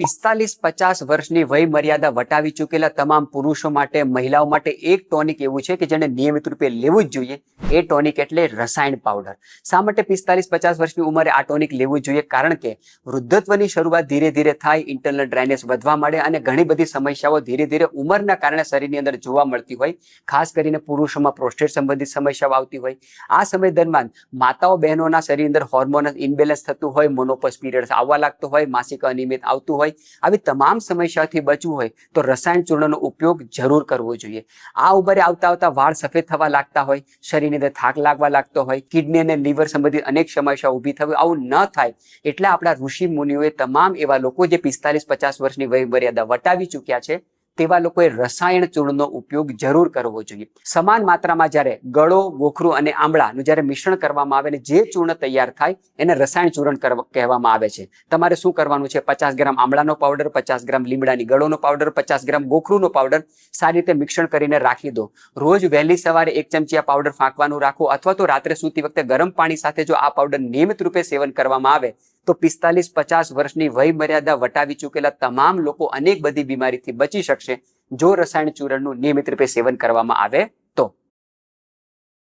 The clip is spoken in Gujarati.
પિસ્તાલીસ પચાસ વર્ષની વય મર્યાદા વટાવી ચૂકેલા તમામ પુરુષો માટે, મહિલાઓ માટે એક ટોનિક એવું છે કે જેને નિયમિત રૂપે લેવું જ જોઈએ. એ ટોનિક એટલે રસાયણ પાવડર. શા માટે પિસ્તાલીસ પચાસ વર્ષની ઉંમરે આ ટોનિક લેવું જોઈએ? કારણ કે વૃદ્ધત્વની શરૂઆત ધીરે ધીરે થાય ઇન્ટરનલ ડ્રાયનેસ વધવા માંડે અને ઘણી બધી સમસ્યાઓ ધીરે ધીરે ઉંમરના કારણે શરીરની અંદર જોવા મળતી હોય. ખાસ કરીને પુરુષોમાં પ્રોસ્ટેટ સંબંધિત સમસ્યાઓ આવતી હોય. આ સમય દરમિયાન માતાઓ બહેનોના શરીર અંદર હોર્મોન ઇમ્બેલેન્સ થતું હોય મોનોપસ પીરિયડ આવવા લાગતો હોય, માસિક અનિયમિત આવતું હોય આવી તમામ સમસ્યાઓથી બચવું હોય, તો રસાયણ ચૂર્ણનો ઉપયોગ જરૂર કરવો જોઈએ. આ ઉંમરે આવતા આવતા વાળ સફેદ થવા લાગતા હોય, શરીરની અંદર થાક લાગવા લાગતો હોય, કિડની અને લીવર સંબંધિત અનેક સમસ્યા ઊભી થવી આવું ન થાય, એટલે આપણા ઋષિ મુનિઓએ તમામ એવા લોકો જે પિસ્તાલીસ પચાસ વર્ષની વય મર્યાદા વટાવી ચૂક્યા છે તેવા લોકોએ રસાયણ ચૂર્ણનો ઉપયોગ જરૂર કરવો જોઈએ. સમાન માત્રામાં જ્યારે ગળો, ગોખરું અને આંબળાનું જ્યારે મિશ્રણ કરવામાં આવે અને જે ચૂર્ણ તૈયાર થાય એને રસાયણ ચૂર્ણ કહેવામાં આવે છે. તમારે શું કરવાનું છે? પચાસ ગ્રામ આંબળાનો પાવડર, પચાસ ગ્રામ લીમડાની ગળોનો પાવડર, પચાસ ગ્રામ ગોખરુંનો પાવડર સારી રીતે મિશ્રણ કરીને રાખી દો. રોજ વહેલી સવારે એક ચમચી આ પાવડર ફાંકવાનું રાખો અથવા તો રાત્રે સૂતી વખતે ગરમ પાણી સાથે જો આ પાવડર નિયમિત રૂપે સેવન કરવામાં આવે તો પિસ્તાલીસ પચાસ વર્ષની વય મર્યાદા વટાવી ચૂકેલા તમામ લોકો અનેક બધી બીમારીથી બચી શકશે. જો રસાયણ ચૂર્ણનું નિયમિત રૂપે સેવન કરવામાં આવે